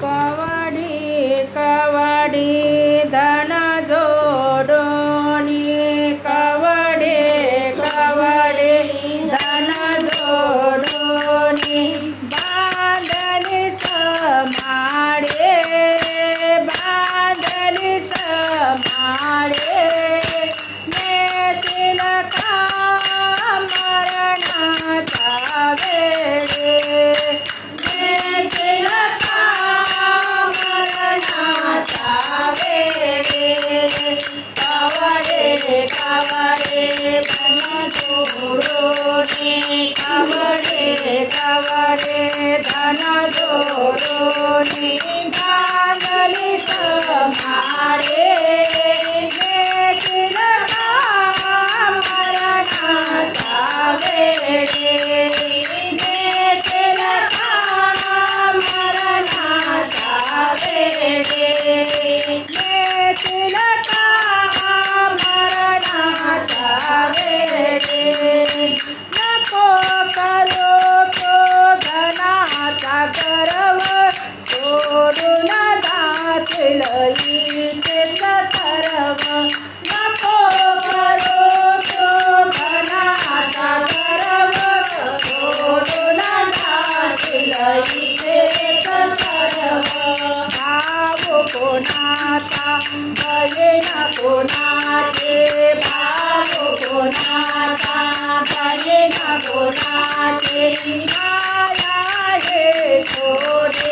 哥。મન દોરો ની ભાગલી સમાડે গোনাতে ভালো গোনা কাঁপালে না গোনাতে রে তোরে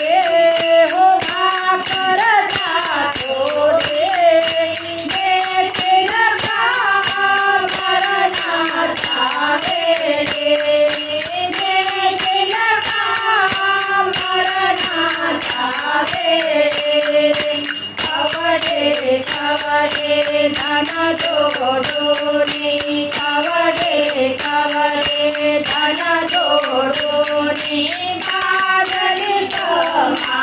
খাবারে দানা দৌড়ে খাবারে খাবারে দানা দৌড়ে ভাগরে সমা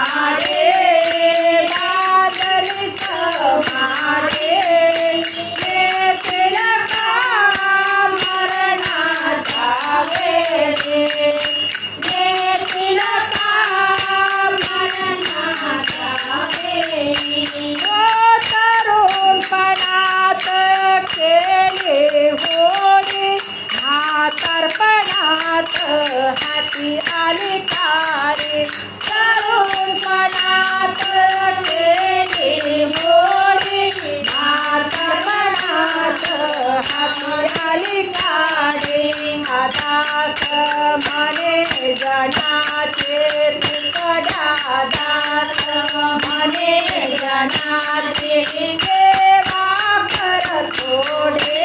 जनार्दे सेवा कर थोडे